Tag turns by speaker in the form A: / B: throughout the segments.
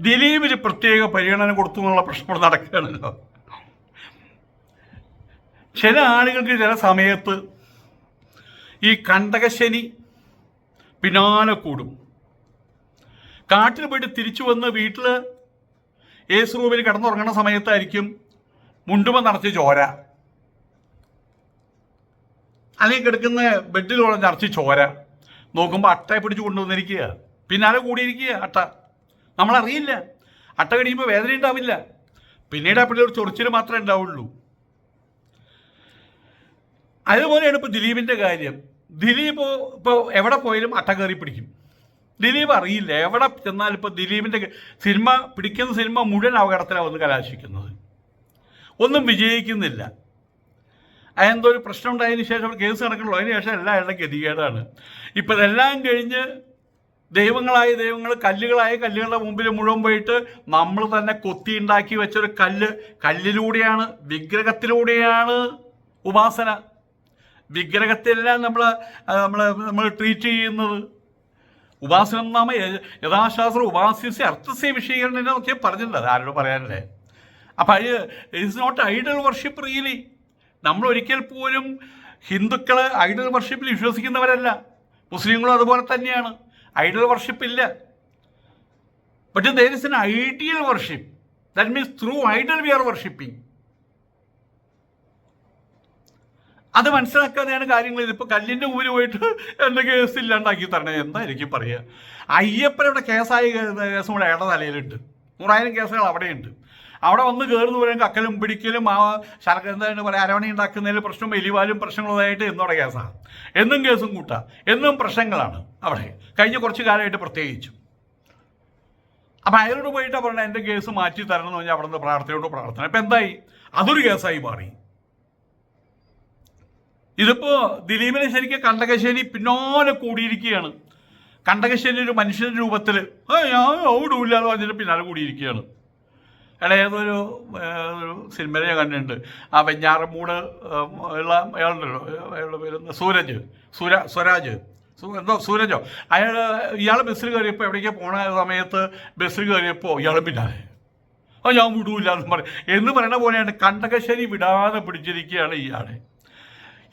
A: ദിലീപിന് പ്രത്യേക പരിഗണന കൊടുത്തു എന്നുള്ള പ്രശ്നം നടക്കുകയാണല്ലോ. ചില ആളുകൾക്ക് ചില സമയത്ത് ഈ കണ്ടകശനി പിന്നാലെ കൂടും. കാട്ടിൽ പോയിട്ട് തിരിച്ചു വന്ന് വീട്ടിൽ ഏസ് റൂമിൽ കിടന്നുറങ്ങുന്ന സമയത്തായിരിക്കും മുണ്ടുമ നിറച്ച് ചോര. അല്ലെങ്കിൽ കിടക്കുന്ന ബെഡിലുള്ള നിറച്ച് ചോര. നോക്കുമ്പോൾ അട്ടയെ പിടിച്ച് കൊണ്ടുവന്നിരിക്കുക. പിന്നാലെ കൂടിയിരിക്കുക അട്ട. നമ്മളറിയില്ല. അട്ട കടിയുമ്പോൾ വേദന ഉണ്ടാവില്ല. പിന്നീട് അപ്പോൾ ഒരു ചൊറിച്ചിൽ മാത്രമേ ഉണ്ടാവുള്ളൂ. അതുപോലെയാണ് ഇപ്പോൾ ദിലീപിന്റെ കാര്യം. ദിലീപ് ഇപ്പോൾ എവിടെ പോയാലും അട്ട കയറി പിടിക്കും. ദിലീപ് അറിയില്ല. എവിടെ ചെന്നാൽ ഇപ്പോൾ ദിലീപിന്റെ സിനിമ പിടിക്കുന്ന സിനിമ മുഴുവൻ അപകടത്തിലാണ് വന്ന് കലാശിക്കുന്നത്. ഒന്നും വിജയിക്കുന്നില്ല. അതെന്തോ ഒരു പ്രശ്നം ഉണ്ടായതിനു ശേഷം കേസ് നടക്കണല്ലോ അതിന് ശേഷം എല്ലാം അയാളുടെ ഗതികേടാണ്. ഇപ്പം ഇതെല്ലാം കഴിഞ്ഞ് ദൈവങ്ങളായ ദൈവങ്ങൾ കല്ലുകളായ കല്ലുകളുടെ മുമ്പിൽ മുഴുവൻ പോയിട്ട് നമ്മൾ തന്നെ കൊത്തി ഉണ്ടാക്കി വെച്ചൊരു കല്ല്. കല്ലിലൂടെയാണ് വിഗ്രഹത്തിലൂടെയാണ് ഉപാസന. വിഗ്രഹത്തിലെല്ലാം നമ്മൾ നമ്മൾ നമ്മൾ ട്രീറ്റ് ചെയ്യുന്നത്. ഉപാസന നാമ യഥാശാസ്ത്രം ഉപാസിച്ച് അർത്ഥസ്യ എന്നൊക്കെ പറഞ്ഞിട്ടുണ്ട്. ആരോട് പറയാനല്ലേ? അപ്പം അത് it's not idol worship really നമ്മൾ ഒരിക്കൽ പോലും ഹിന്ദുക്കൾ ഐഡൽ വർഷിപ്പിൽ വിശ്വസിക്കുന്നവരല്ല. മുസ്ലിങ്ങളും അതുപോലെ തന്നെയാണ്. ഐഡൽ വർഷിപ്പ് ഇല്ല. But there is an ideal worship that means through idol we are worshipping അത് മനസ്സിലാക്കാതെയാണ് കാര്യങ്ങൾ ഇതിപ്പോൾ കല്ലിന്റെ ഊര് പോയിട്ട് എന്റെ കേസ് ഇല്ലാണ്ടാക്കി തരണേ. എന്തായിരിക്കും പറയുക അയ്യപ്പനവിടെ കേസായ കേസും കൂടെ ഇടതലയിലുണ്ട് തലയിലുണ്ട്. നൂറായിരം കേസുകൾ അവിടെയുണ്ട്. അവിടെ വന്ന് കയറുന്നു പറയുമ്പോൾ അക്കലും പിടിക്കലും ആ ശർക്ക എന്താണ് പറയുക അരവണ ഉണ്ടാക്കുന്നതിൽ പ്രശ്നം എലിവാലും പ്രശ്നങ്ങളുമായിട്ട് എന്നോടെ കേസാണ് എന്നും കേസും കൂട്ടാം. എന്നും പ്രശ്നങ്ങളാണ് അവിടെ. കഴിഞ്ഞ കുറച്ച് കാലമായിട്ട് പ്രത്യേകിച്ചും. അപ്പം അയാളോട് പോയിട്ട് പറഞ്ഞത് എന്റെ കേസ് മാറ്റി തരണം എന്ന് പറഞ്ഞാൽ അവിടെ നിന്ന് പ്രാർത്ഥനയോട് പ്രാർത്ഥന. അപ്പം എന്തായി? അതൊരു കേസായി മാറി. ഇതിപ്പോ ദിലീപിനെ ശരിക്കും കണ്ടകശ്ശേരി പിന്നാലെ കൂടിയിരിക്കുകയാണ്. കണ്ടകശ്ശേരി ഒരു മനുഷ്യന്റെ രൂപത്തിൽ ഞാൻ ഓടൂല്ല എന്ന് പറഞ്ഞിട്ട് പിന്നാലെ കൂടിയിരിക്കുകയാണ്. എടാ ഏതൊരു ഒരു സിനിമയിൽ ഞാൻ കണ്ടിട്ടുണ്ട്. ആ വെഞ്ഞാറമൂട് ഉള്ള അയാളുണ്ടല്ലോ. അയാളുടെ പേര് സൂരജ്. സുര സ്വരാജ്. എന്തോ സൂരജോ. അയാൾ ഇയാൾ ബസ്സിൽ കയറിയപ്പോൾ എവിടേക്ക് പോണ സമയത്ത് ബസ്സിൽ കയറിയപ്പോൾ ഇയാളും പിന്നാലെ ആ ഞാൻ വിടൂല്ല എന്ന് പറയും എന്ന് പറയുന്ന പോലെയാണ് കണ്ടകശ്ശേരി വിടാതെ പിടിച്ചിരിക്കുകയാണ് ഇയാളെ.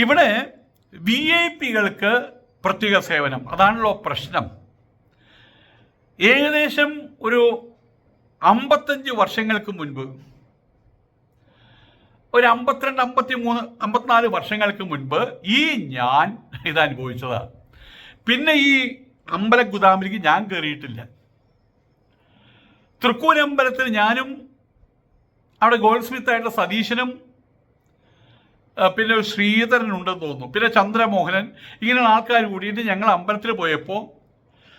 A: ഇവിടെ വി ഐ പികൾക്ക് പ്രത്യേക സേവനം. അതാണല്ലോ പ്രശ്നം. ഏകദേശം ഒരു അമ്പത്തഞ്ച് വർഷങ്ങൾക്ക് മുൻപ് ഒരു അമ്പത്തിരണ്ട് അമ്പത്തി മൂന്ന് അമ്പത്തിനാല് വർഷങ്ങൾക്ക് മുൻപ് ഈ ഞാൻ ഇത് അനുഭവിച്ചതാണ് പിന്നെ ഈ അമ്പല ഗുദാമിലേക്ക് ഞാൻ കയറിയിട്ടില്ല തൃക്കൂരമ്പലത്തിൽ ഞാനും അവിടെ ഗോൾഡ് സ്മിത്ത് ആയിട്ടുള്ള സതീശനും പിന്നെ ശ്രീധരൻ ഉണ്ടെന്ന് തോന്നുന്നു. പിന്നെ ചന്ദ്രമോഹനൻ ഇങ്ങനെയുള്ള ആൾക്കാർ കൂടിയിട്ട് ഞങ്ങൾ അമ്പലത്തിൽ പോയപ്പോൾ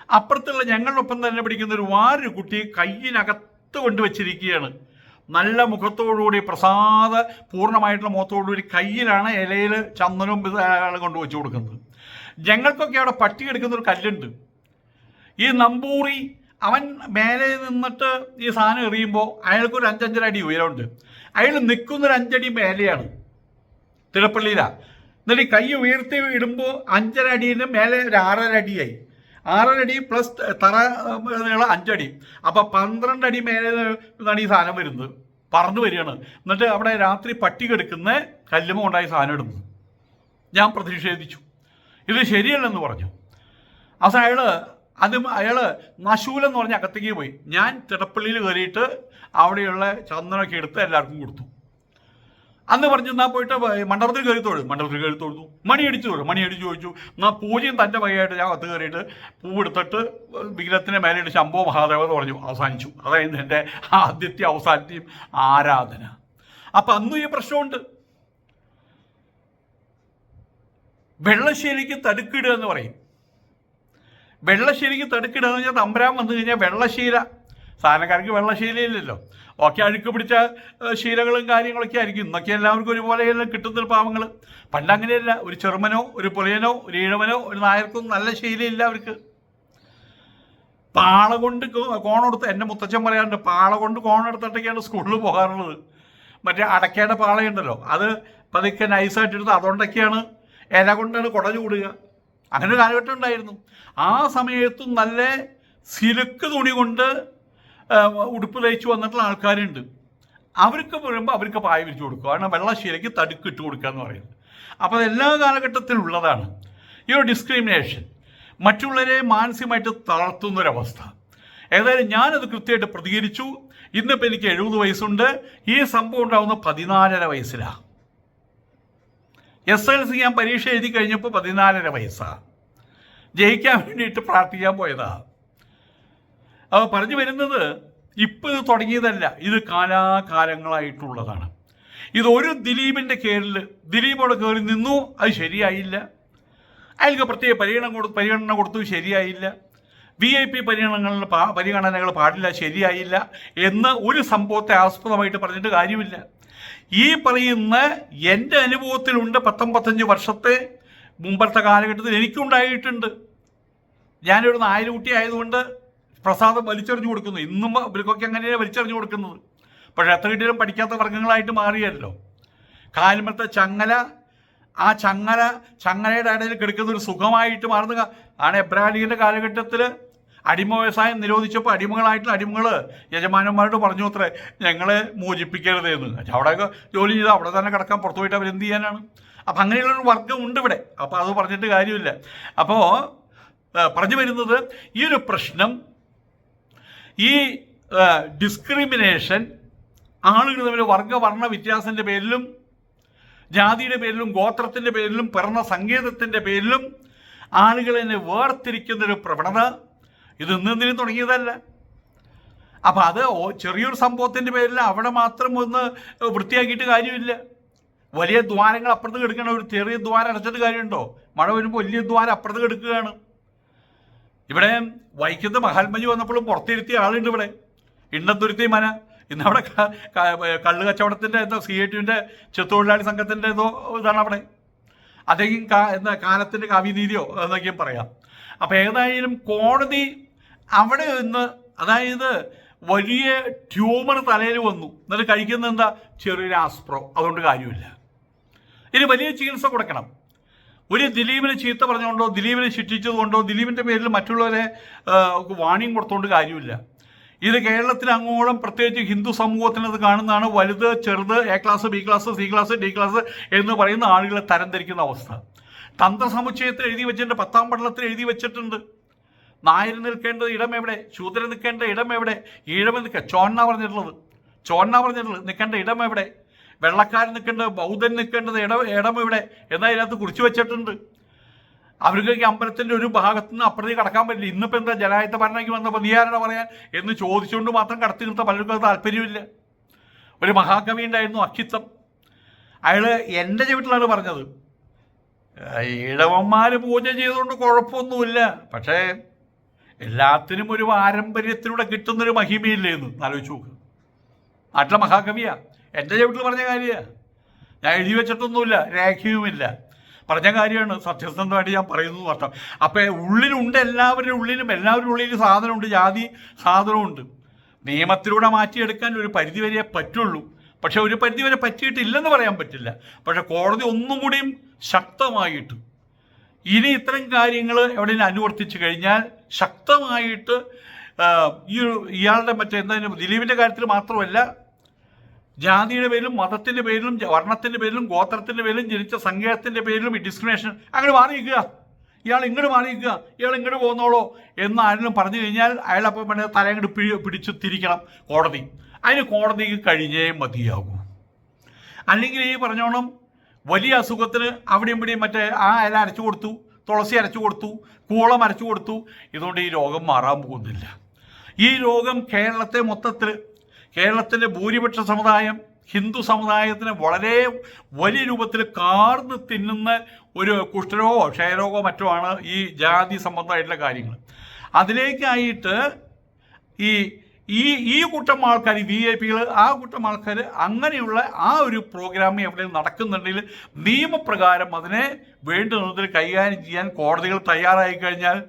A: അപ്പുറത്തുള്ള ഞങ്ങളൊപ്പം തന്നെ പിടിക്കുന്ന ഒരു വാരൊരു കുട്ടി കയ്യിനകത്ത് കൊണ്ടുവച്ചിരിക്കുകയാണ് നല്ല മുഖത്തോടുകൂടി പ്രസാദ പൂർണമായിട്ടുള്ള മുഖത്തോടുകൂടി കയ്യിലാണ് ഇലയിൽ ചന്ദനവും അയാൾ കൊണ്ടുവച്ച് കൊടുക്കുന്നത്. ഞങ്ങൾക്കൊക്കെ അവിടെ പട്ടി എടുക്കുന്ന ഒരു കല്ലുണ്ട്. ഈ നമ്പൂറി അവൻ മേലെ നിന്നിട്ട് ഈ സാധനം എറിയുമ്പോൾ അയാൾക്കൊരു അഞ്ചഞ്ചര അടി ഉയരമുണ്ട്. അയാൾ നിൽക്കുന്നൊരു അഞ്ചടി മേലെയാണ്. തിരപ്പള്ളിയിലാണ് എന്നിട്ട് ഈ കൈ ഉയർത്തി ഇടുമ്പോൾ അഞ്ചര അടിയിൽ മേലെ ഒരു ആറര അടിയായി. ആറര അടി പ്ലസ് തറ നീളം അഞ്ചടി. അപ്പോൾ പന്ത്രണ്ട് അടി മേലെ നിന്നാണ് ഈ സാധനം വരുന്നത്. പറഞ്ഞു വരികയാണ്. എന്നിട്ട് അവിടെ രാത്രി പട്ടി കെടുക്കുന്ന കല്ലുമ ഉണ്ടായി സാധനം ഇടുന്നു ഞാൻ പ്രതിഷേധിച്ചു. ഇത് ശരിയല്ലെന്ന് പറഞ്ഞു. അവസാനം അയാൾ അത് അയാൾ നശൂലെന്ന് പറഞ്ഞ അകത്തേക്ക് പോയി. ഞാൻ തിടപ്പള്ളിയിൽ കയറിയിട്ട് അവിടെയുള്ള ചന്ദനമൊക്കെ എടുത്ത് എല്ലാവർക്കും കൊടുത്തു. അന്ന് പറഞ്ഞു എന്നാ പോയിട്ട് മണ്ഡപത്തിൽ കയറി തൊഴുതു മണ്ഡപത്തിൽ കയറി തൊഴുതു മണി അടിച്ചു തൊഴുതു മണി അടിച്ചു ചോദിച്ചു എന്നാ പൂജയും തന്റെ വകയായിട്ട് ഞാൻ അത് കയറിയിട്ട് പൂവെടുത്തിട്ട് വിഗ്രഹത്തിന് മേലെയിട്ട് ശംഭോ മഹാദേവ എന്ന് പറഞ്ഞു അവസാനിച്ചു. അതായത് എന്റെ ആദ്യത്തെ അവസാനത്തെയും ആരാധന. അപ്പം അന്നും ഈ പ്രശ്നമുണ്ട്. വെള്ളശ്ശേരിക്ക് തടുക്കിടുക എന്ന് പറയും. വെള്ളശ്ശേരിക്ക് തടുക്കിടുക എന്ന് പറഞ്ഞാൽ തമ്പരാൻ വന്നു കഴിഞ്ഞാൽ വെള്ളശീല സാധനക്കാർക്ക് വെള്ളശീലയില്ലല്ലോ ഒക്കെ അഴുക്ക് പിടിച്ച ശീലകളും കാര്യങ്ങളൊക്കെ ആയിരിക്കും. ഇന്നൊക്കെ എല്ലാവർക്കും ഒരുപോലെയല്ല കിട്ടുന്ന പാവങ്ങൾ പണ്ട് അങ്ങനെയല്ല. ഒരു ചെറുമനോ ഒരു പുലയനോ ഒരു ഈഴവനോ ഒരു നായർക്കും നല്ല ശീലയില്ല അവർക്ക്. പാള കൊണ്ട് കോണെടുത്ത് എന്റെ മുത്തച്ഛൻ പറയാറുണ്ട് പാള കൊണ്ട് കോണെടുത്തിട്ടൊക്കെയാണ് സ്കൂളിൽ പോകാറുള്ളത്. മറ്റേ അടക്കേണ്ട പാളയുണ്ടല്ലോ. അത് പതുക്കെ നൈസായിട്ട് എടുത്ത് അതുകൊണ്ടൊക്കെയാണ് ഇല കൊണ്ടാണ് കുട ചൂടുക. അങ്ങനെ ഒരു കാലഘട്ടം ഉണ്ടായിരുന്നു. ആ സമയത്തും നല്ല സിലുക്ക് തുണി കൊണ്ട് ഉടുപ്പ് തയ്ച്ചു വന്നിട്ടുള്ള ആൾക്കാരുണ്ട്. അവർക്ക് വരുമ്പോൾ അവർക്ക് പായ വിരിച്ചു കൊടുക്കുക കാരണം വെള്ളശീലയ്ക്ക് തടുക്ക് ഇട്ട് കൊടുക്കുക എന്ന് പറയുന്നത്. അപ്പോൾ അതെല്ലാ കാലഘട്ടത്തിലും ഉള്ളതാണ്. ഈ ഒരു ഡിസ്ക്രിമിനേഷൻ മറ്റുള്ളവരെ മാനസികമായിട്ട് തളർത്തുന്നൊരവസ്ഥ. ഏതായാലും ഞാനത് കൃത്യമായിട്ട് പ്രതികരിച്ചു. ഇന്നിപ്പോൾ എനിക്ക് എഴുപത് വയസ്സുണ്ട്. ഈ സംഭവം ഉണ്ടാകുന്ന പതിനാലര വയസ്സിലാണ് എസ് എൽ സി ഞാൻ പരീക്ഷ എഴുതി കഴിഞ്ഞപ്പോൾ പതിനാലര വയസ്സാണ് ജയിക്കാൻ വേണ്ടിയിട്ട് പ്രാർത്ഥിക്കാൻ പോയതാ. അപ്പോൾ പറഞ്ഞു വരുന്നത് ഇപ്പം ഇത് തുടങ്ങിയതല്ല. ഇത് കാലാകാലങ്ങളായിട്ടുള്ളതാണ്. ഇത് ഒരു ദിലീപിന്റെ കീഴിൽ അവിടെ കയറി നിന്നു അത് ശരിയായില്ല. അയാൾക്ക് പ്രത്യേക പരിഗണന കൊടു പരിഗണന കൊടുത്തു ശരിയായില്ല. വി ഐ പി പരിഗണനകൾ പരിഗണനകൾ പാടില്ല ശരിയായില്ല എന്ന് ഒരു സംഭവത്തെ ആസ്പദമായിട്ട് പറഞ്ഞിട്ട് കാര്യമില്ല. ഈ പറയുന്ന എന്റെ അനുഭവത്തിലുണ്ട് പത്തൊമ്പത്തഞ്ച് വർഷത്തെ മുമ്പത്തെ കാലഘട്ടത്തിൽ എനിക്കുണ്ടായിട്ടുണ്ട്. ഞാനൊരു നായരുകുട്ടി ആയതുകൊണ്ട് പ്രസാദം വലിച്ചെറിഞ്ഞു കൊടുക്കുന്നു. ഇന്നും ഇവർക്കൊക്കെ അങ്ങനെയാണ് വലിച്ചെറിഞ്ഞു കൊടുക്കുന്നത്. പക്ഷേ എത്ര കിട്ടിയാലും പഠിക്കാത്ത വർഗങ്ങളായിട്ട് മാറിയല്ലോ. കാൽമത്തെ ചങ്ങല ആ ചങ്ങല ചങ്ങലയുടെ ഇടയിൽ കിടക്കുന്ന ഒരു സുഖമായിട്ട് മാറുന്ന ആണ് എബ്രാഹിമിന്റെ കാലഘട്ടത്തിൽ അടിമ വ്യവസായം നിരോധിച്ചപ്പോൾ അടിമകളായിട്ടുള്ള അടിമകൾ യജമാനന്മാരോട് പറഞ്ഞു അത്രേ ഞങ്ങളെ മോചിപ്പിക്കരുത് എന്ന്. അവിടെയൊക്കെ ജോലി ചെയ്ത് അവിടെ തന്നെ കിടക്കാൻ പുറത്തു പോയിട്ട് അവരെന്ത് ചെയ്യാനാണ്? അപ്പം അങ്ങനെയുള്ളൊരു വർഗം ഉണ്ട് ഇവിടെ. അപ്പോൾ അത് പറഞ്ഞിട്ട് കാര്യമില്ല. അപ്പോൾ പറഞ്ഞു വരുന്നത് ഈ ഒരു പ്രശ്നം ഈ ഡിസ്ക്രിമിനേഷൻ ആളുകൾ തമ്മിൽ വർഗവർണ വ്യത്യാസത്തിന്റെ പേരിലും ജാതിയുടെ പേരിലും ഗോത്രത്തിന്റെ പേരിലും പിറന്ന സങ്കേതത്തിന്റെ പേരിലും ആളുകളെന്നെ വേർതിരിക്കുന്നൊരു പ്രവണത ഇത് ഇന്നെന്തിനും തുടങ്ങിയതല്ല. അപ്പം അത് ചെറിയൊരു സംഭവത്തിന്റെ പേരിൽ അവിടെ മാത്രം ഒന്ന് വൃത്തിയാക്കിയിട്ട് കാര്യമില്ല. വലിയ ദ്വാരങ്ങൾ അപ്പുറത്ത് കിടക്കണം ഒരു ചെറിയ ദ്വാരം അടച്ചിട്ട് കാര്യമുണ്ടോ? മഴ വരുമ്പോൾ വലിയ ദ്വാരം അപ്പുറത്ത് കിടക്കുകയാണ് ഇവിടെ വൈക്കത്ത് മഹാത്മജി വന്നപ്പോഴും പുറത്തിരുത്തിയ ആളുണ്ട് ഇവിടെ. ഇണ്ണത്തുരുത്തി മന. ഇന്നവിടെ കള്ളു കച്ചവടത്തിന്റെ എന്തോ സി ഐ ടിന്റെ ചെത്തൊഴിലാളി സംഘത്തിന്റെ എന്തോ ഇതാണ് അവിടെ. അദ്ദേഹം കാ എന്താ കാലത്തിന്റെ കവിനീതിയോ എന്നൊക്കെയും പറയാം. അപ്പോൾ ഏതായാലും കോടതി അവിടെ നിന്ന് അതായത് വലിയ ട്യൂമർ തലയിൽ വന്നു. എന്നിട്ട് കഴിക്കുന്നത് എന്താ? ചെറിയൊരു ആസ്പ്രോ. അതുകൊണ്ട് കാര്യമില്ല. ഇനി വലിയ ചികിത്സ കൊടുക്കണം. ഒരു ദിലീപിനെ ചീത്ത പറഞ്ഞുകൊണ്ടോ ദിലീപിനെ ശിക്ഷിച്ചതുകൊണ്ടോ ദിലീപിന്റെ പേരിൽ മറ്റുള്ളവരെ വാണിയും കൊടുത്തുകൊണ്ട് കാര്യമില്ല. ഇത് കേരളത്തിൽ അങ്ങോളം പ്രത്യേകിച്ച് ഹിന്ദു സമൂഹത്തിന് അത് കാണുന്നതാണ് വലുത് ചെറുത് A class B class C class D class എന്ന് പറയുന്ന ആളുകളെ തരംതിരിക്കുന്ന അവസ്ഥ. തന്ത്രസമുച്ചയത്തിൽ എഴുതി വെച്ചിട്ടുണ്ട് പത്താം പടലത്തിൽ എഴുതി വെച്ചിട്ടുണ്ട്. നായർ നിൽക്കേണ്ടത് ഇടം എവിടെ? ശൂദ്രൻ നിൽക്കേണ്ട ഇടം എവിടെ? ഈഴമ നിൽക്കുക ചോന്ന പറഞ്ഞിട്ടുള്ളത്. ചോന്ന പറഞ്ഞിട്ടുള്ളത് നിൽക്കേണ്ട ഇടം എവിടെ? വെള്ളക്കാരൻ നിൽക്കേണ്ടത് ബൗദ്ധൻ നിൽക്കേണ്ടത് ഇടം ഇടം ഇവിടെ. എന്നാൽ ഇതിനകത്ത് കുറിച്ചു വെച്ചിട്ടുണ്ട്. അവർക്ക് ഈ അമ്പലത്തിന്റെ ഒരു ഭാഗത്ത് നിന്ന് അപ്പുറത്തേക്ക് കടക്കാൻ പറ്റില്ല. ഇന്നിപ്പോൾ എന്താ ജനായത്ത ഭരണയ്ക്ക് വന്നപ്പോൾ നീ ആരാണ് പറയാൻ? എന്ന് ചോദിച്ചുകൊണ്ട് മാത്രം കടത്തി നിർത്താൻ പലർക്കും താല്പര്യമില്ല. ഒരു മഹാകവി ഉണ്ടായിരുന്നു അക്കിത്തം. അയാൾ എന്റെ വീട്ടിലാണ് പറഞ്ഞത്. ഈഴവന്മാർ പൂജ ചെയ്തുകൊണ്ട് കുഴപ്പമൊന്നുമില്ല. പക്ഷേ എല്ലാത്തിനും ഒരു പാരമ്പര്യത്തിലൂടെ കിട്ടുന്നൊരു മഹിമയില്ലേ എന്ന്? ആലോചിച്ച് നോക്ക്. നാട്ടിലെ മഹാകവിയാ. എന്റെ ചവിട്ടിൽ പറഞ്ഞ കാര്യമാണ് ഞാൻ എഴുതി വെച്ചിട്ടൊന്നുമില്ല രേഖയുമില്ല. പറഞ്ഞ കാര്യമാണ് സത്യസന്ധമായിട്ട് ഞാൻ പറയുന്നത് അർത്ഥം. അപ്പോൾ ഉള്ളിലുണ്ട് എല്ലാവരുടെ ഉള്ളിലും എല്ലാവരുടെ ഉള്ളിലും സാധനമുണ്ട് ജാതി സാധനമുണ്ട്. നിയമത്തിലൂടെ മാറ്റിയെടുക്കാൻ ഒരു പരിധി വരെ പറ്റുള്ളൂ. പക്ഷെ ഒരു പരിധി വരെ പറ്റിയിട്ടില്ലെന്ന് പറയാൻ പറ്റില്ല. പക്ഷെ കോടതി ഒന്നും കൂടിയും ശക്തമായിട്ട് ഇനി ഇത്തരം കാര്യങ്ങൾ എവിടെയെങ്കിലും അനുവർത്തിച്ചു കഴിഞ്ഞാൽ ശക്തമായിട്ട് ഈ ഇയാളുടെ മറ്റേ എന്താ ദിലീപിന്റെ കാര്യത്തിൽ മാത്രമല്ല ജാതിയുടെ പേരിലും മതത്തിന്റെ പേരിലും വർണത്തിന്റെ പേരിലും ഗോത്രത്തിന്റെ പേരിലും ജനിച്ച സങ്കേതത്തിന്റെ പേരിലും ഡിസ്ക്രിമിനേഷൻ അങ്ങനെ മാറി ഇയാൾ ഇങ്ങോട്ട് മാറി ഇയാൾ ഇങ്ങോട്ട് പോകുന്നോളോ എന്ന് ആരെങ്കിലും പറഞ്ഞു കഴിഞ്ഞാൽ അയാൾ അപ്പം പിന്നെ തലയങ്ങോട്ട് പിടി പിടിച്ചു തിരിക്കണം കോടതി. അതിന് കോടതിക്ക് കഴിഞ്ഞേ മതിയാകൂ. അല്ലെങ്കിൽ ഈ പറഞ്ഞോണം വലിയ അസുഖത്തിന് അവിടെയും ഇവിടെയും മറ്റേ ആ ഇല അരച്ചു കൊടുത്തു തുളസി അരച്ചു കൊടുത്തു കൂളം അരച്ചു കൊടുത്തു. ഇതുകൊണ്ട് ഈ രോഗം മാറാൻ പോകുന്നില്ല. ഈ രോഗം കേരളത്തെ മൊത്തത്തിൽ കേരളത്തിന്റെ ഭൂരിപക്ഷ സമുദായം ഹിന്ദു സമുദായത്തിന് വളരെ വലിയ രൂപത്തിൽ കാർന്ന് തിന്നുന്ന ഒരു കുഷ്ഠരോഗമോ ക്ഷയരോഗമോ മറ്റോ ആണ് ഈ ജാതി സംബന്ധമായിട്ടുള്ള കാര്യങ്ങൾ. അതിലേക്കായിട്ട് ഈ ഈ ഈ കൂട്ടം ആൾക്കാർ വി ഐ പികൾ ആ കൂട്ടം ആൾക്കാർ അങ്ങനെയുള്ള ആ ഒരു പ്രോഗ്രാം എവിടെ നടക്കുന്നുണ്ടെങ്കിൽ നിയമപ്രകാരം അതിനെ വേണ്ടുന്നതിൽ കൈകാര്യം ചെയ്യാൻ കോടതികൾ തയ്യാറായി കഴിഞ്ഞാൽ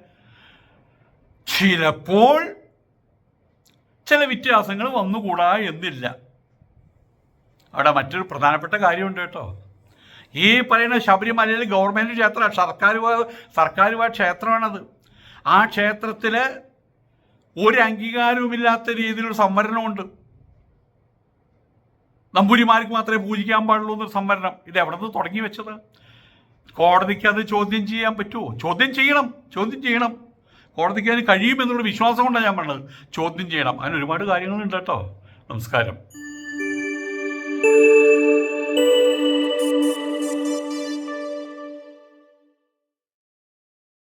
A: ചിലപ്പോൾ ചില വ്യത്യാസങ്ങൾ വന്നുകൂടാ എന്നില്ല. അവിടെ മറ്റൊരു പ്രധാനപ്പെട്ട കാര്യമുണ്ട് കേട്ടോ. ഈ പറയുന്ന ശബരിമലയിൽ ഗവൺമെന്റ് ക്ഷേത്ര സർക്കാർ സർക്കാരുമായ ക്ഷേത്രമാണത്. ആ ക്ഷേത്രത്തിൽ ഒരു അംഗീകാരവുമില്ലാത്ത രീതിയിലൊരു സംവരണമുണ്ട് നമ്പൂരിമാർക്ക് മാത്രമേ പൂജിക്കാൻ പാടുള്ളൂ എന്നൊരു സംവരണം. ഇത് എവിടെ നിന്ന് തുടങ്ങി വെച്ചത്? കോടതിക്ക് അത് ചോദ്യം ചെയ്യാൻ പറ്റുമോ ചോദ്യം ചെയ്യണം. ചോദ്യം ചെയ്യണം. കോടതിക്ക് അതിന് കഴിയുമെന്നുള്ള വിശ്വാസം കൊണ്ടാണ് ഞാൻ പറഞ്ഞത്. ചോദ്യം ചെയ്യണം. അതിന് ഒരുപാട് കാര്യങ്ങളുണ്ട് കേട്ടോ. നമസ്കാരം.